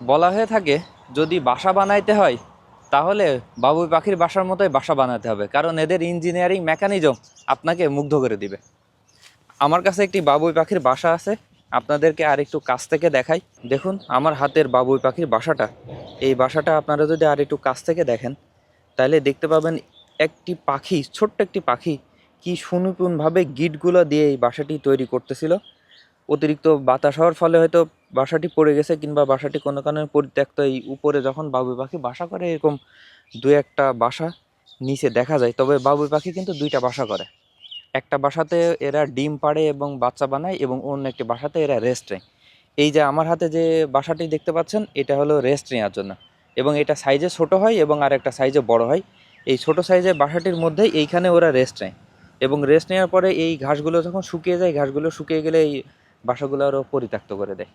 বলা হয়ে থাকে, যদি বাসা বানাইতে হয়, তাহলে বাবুই পাখির বাসার মতোই বাসা বানাতে হবে, কারণ এদের ইঞ্জিনিয়ারিং মেকানিজম আপনাকে মুগ্ধ করে দিবে। আমার কাছে একটি বাবুই পাখির বাসা আছে, আপনাদেরকে আর একটু কাছ থেকে দেখাই। দেখুন, আমার হাতের বাবুই পাখির বাসাটা। এই বাসাটা আপনারা যদি আর একটু কাছ থেকে দেখেন, তাহলে দেখতে পাবেন একটি পাখি, ছোট্ট একটি পাখি, কি সুনিপুণভাবে গিটগুলো দিয়ে এই বাসাটি তৈরি করতেছিল। অতিরিক্ত বাতাস হওয়ার ফলে হয়তো বাসাটি পড়ে গেছে কিংবা বাসাটি কোনো কারণে পরিত্যক্ত এই উপরে যখন বাবুই পাখি বাসা করে এরকম দু একটা বাসা নিচে দেখা যায়। তবে বাবুই পাখি কিন্তু দুইটা বাসা করে। একটা বাসাতে এরা ডিম পাড়ে এবং বাচ্চা বানায় এবং অন্য একটি বাসাতে এরা রেস্ট নেয়। এই যে আমার হাতে যে বাসাটি দেখতে পাচ্ছেন, এটা হলো রেস্ট নেওয়ার জন্য। এবং এটা সাইজে ছোট হয় এবং আর একটা সাইজে বড় হয়। এই ছোট সাইজের বাসাটির মধ্যেই এইখানে ওরা রেস্ট নেয়। এবং রেস্ট নেওয়ার পরে এই ঘাসগুলো যখন শুকিয়ে যায়, ঘাসগুলো শুকিয়ে গেলে এই বাসাগুলো আরও পরিত্যক্ত করে দেয়।